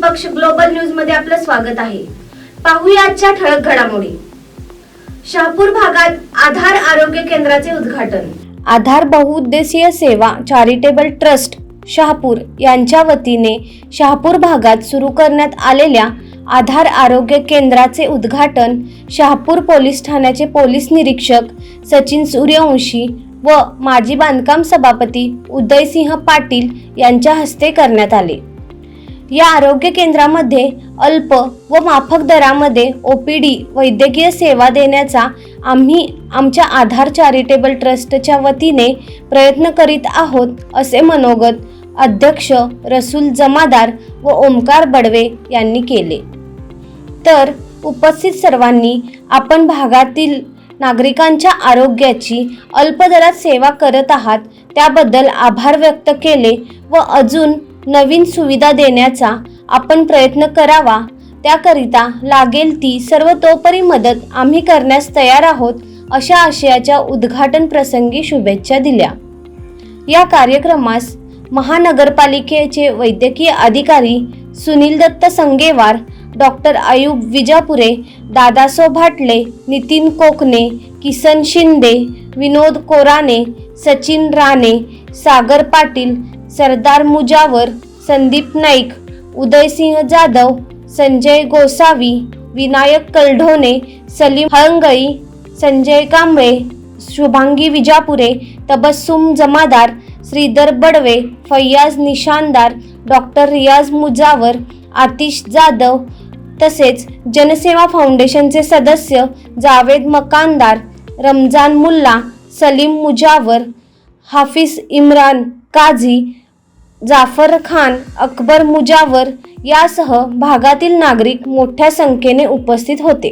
पक्ष ग्लोबल न्यूजमध्ये आपलं स्वागत आहे. पाहूया आजच्या ठळक घडामोडी. शहापूर भागात आधार आरोग्य केंद्राचे उद्घाटन. आधार बहुउद्देशीय सेवा चॅरिटेबल ट्रस्ट शहापूर यांच्या वतीने शहापूर भागात सुरू करण्यात आलेल्या आधार आरोग्य केंद्राचे उद्घाटन शहापूर पोलीस ठाण्याचे पोलीस निरीक्षक सचिन सूर्यवंशी व माजी बांधकाम सभापती उदयसिंह पाटील यांच्या हस्ते करण्यात आले. या आरोग्य केंद्रामध्ये अल्प व माफक दरामध्ये ओ पी डी वैद्यकीय सेवा देण्याचा आम्ही आमच्या आधार चॅरिटेबल ट्रस्टच्या वतीने प्रयत्न करीत आहोत असे मनोगत अध्यक्ष रसूल जमादार व ओमकार बडवे यांनी केले. तर उपस्थित सर्वांनी आपण भागातील नागरिकांच्या आरोग्याची अल्पदरात सेवा करत आहात त्याबद्दल आभार व्यक्त केले व अजून नवीन सुविधा देण्याचा आपण प्रयत्न करावा. त्याकरिता लागेल ती सर्वतोपरी मदत आम्ही करण्यास तयार आहोत अशा आशयाच्या उद्घाटन प्रसंगी शुभेच्छा दिल्या. या कार्यक्रमास महानगरपालिकेचे वैद्यकीय अधिकारी सुनील दत्त संगेवार डॉक्टर आयुब विजापुरे दादासो भाटले नितीन कोकणे किसन शिंदे विनोद कोराने सचिन राणे सागर पाटील सरदार मुजावर संदीप नाईक उदयसिंह जाधव संजय गोसावी विनायक कलढोणे सलीम हळंगळी संजय कांबळे शुभांगी विजापुरे तबस्सुम जमादार श्रीधर बडवे फैयाज निशानदार डॉक्टर रियाज मुजावर आतिश जाधव तसेच जनसेवा फाउंडेशनचे सदस्य जावेद मकानदार रमजान मुल्ला सलीम मुजावर हाफिज इम्रान काझी जाफर खान अकबर मुजावर यासह भागातील नागरिक मोठ्या संख्येने उपस्थित होते.